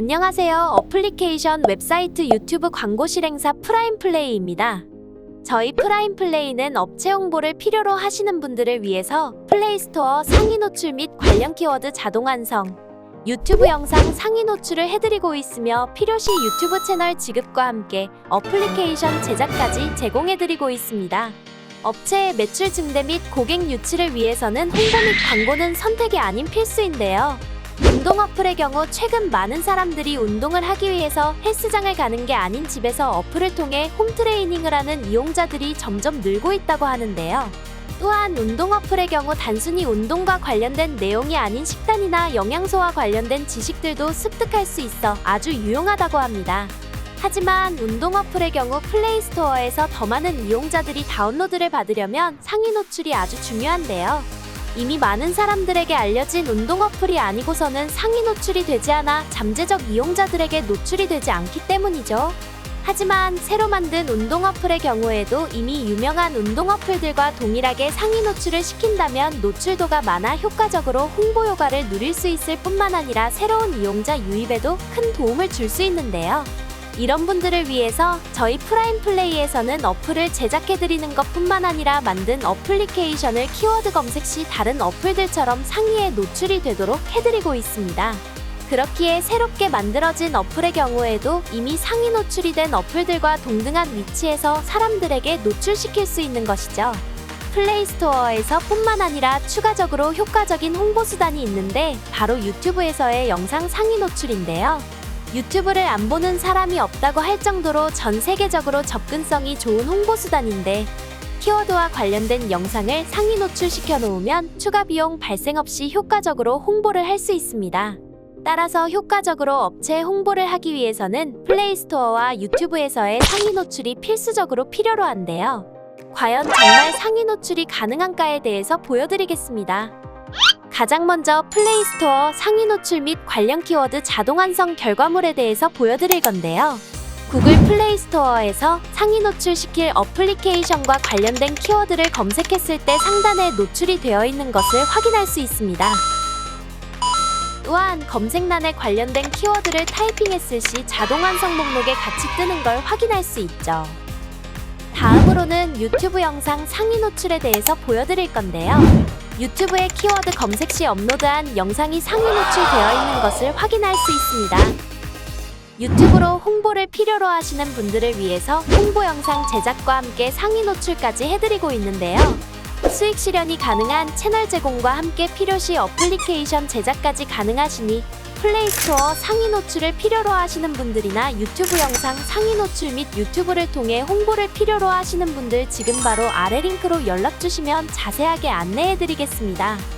안녕하세요. 어플리케이션 웹사이트 유튜브 광고 실행사 프라임플레이입니다. 저희 프라임플레이는 업체 홍보를 필요로 하시는 분들을 위해서 플레이스토어 상위 노출 및 관련 키워드 자동 완성, 유튜브 영상 상위 노출을 해드리고 있으며 필요시 유튜브 채널 지급과 함께 어플리케이션 제작까지 제공해드리고 있습니다. 업체의 매출 증대 및 고객 유치를 위해서는 홍보 및 광고는 선택이 아닌 필수인데요. 운동 어플의 경우 최근 많은 사람들이 운동을 하기 위해서 헬스장을 가는 게 아닌 집에서 어플을 통해 홈트레이닝을 하는 이용자들이 점점 늘고 있다고 하는데요. 또한 운동 어플의 경우 단순히 운동과 관련된 내용이 아닌 식단이나 영양소와 관련된 지식들도 습득할 수 있어 아주 유용하다고 합니다. 하지만 운동 어플의 경우 플레이스토어에서 더 많은 이용자들이 다운로드를 받으려면 상위 노출이 아주 중요한데요. 이미 많은 사람들에게 알려진 운동 어플이 아니고서는 상위 노출이 되지 않아 잠재적 이용자들에게 노출이 되지 않기 때문이죠. 하지만 새로 만든 운동 어플의 경우에도 이미 유명한 운동 어플들과 동일하게 상위 노출을 시킨다면 노출도가 많아 효과적으로 홍보 효과를 누릴 수 있을 뿐만 아니라 새로운 이용자 유입에도 큰 도움을 줄 수 있는데요. 이런 분들을 위해서 저희 프라임 플레이에서는 어플을 제작해드리는 것 뿐만 아니라 만든 어플리케이션을 키워드 검색 시 다른 어플들처럼 상위에 노출이 되도록 해드리고 있습니다. 그렇기에 새롭게 만들어진 어플의 경우에도 이미 상위 노출이 된 어플들과 동등한 위치에서 사람들에게 노출시킬 수 있는 것이죠. 플레이스토어에서 뿐만 아니라 추가적으로 효과적인 홍보 수단이 있는데 바로 유튜브에서의 영상 상위 노출인데요. 유튜브를 안 보는 사람이 없다고 할 정도로 전 세계적으로 접근성이 좋은 홍보 수단인데 키워드와 관련된 영상을 상위 노출시켜 놓으면 추가 비용 발생 없이 효과적으로 홍보를 할 수 있습니다. 따라서 효과적으로 업체 홍보를 하기 위해서는 플레이스토어와 유튜브에서의 상위 노출이 필수적으로 필요로 한데요. 과연 정말 상위 노출이 가능한가에 대해서 보여드리겠습니다. 가장 먼저 플레이스토어 상위 노출 및 관련 키워드 자동 완성 결과물에 대해서 보여드릴 건데요. 구글 플레이스토어에서 상위 노출시킬 어플리케이션과 관련된 키워드를 검색했을 때 상단에 노출이 되어 있는 것을 확인할 수 있습니다. 또한 검색란에 관련된 키워드를 타이핑했을 시 자동 완성 목록에 같이 뜨는 걸 확인할 수 있죠. 다음으로는 유튜브 영상 상위 노출에 대해서 보여드릴 건데요. 유튜브에 키워드 검색 시 업로드한 영상이 상위 노출되어 있는 것을 확인할 수 있습니다. 유튜브로 홍보를 필요로 하시는 분들을 위해서 홍보 영상 제작과 함께 상위 노출까지 해드리고 있는데요. 수익 실현이 가능한 채널 제공과 함께 필요시 어플리케이션 제작까지 가능하시니 플레이스토어 상위 노출을 필요로 하시는 분들이나 유튜브 영상 상위 노출 및 유튜브를 통해 홍보를 필요로 하시는 분들 지금 바로 아래 링크로 연락 주시면 자세하게 안내해 드리겠습니다.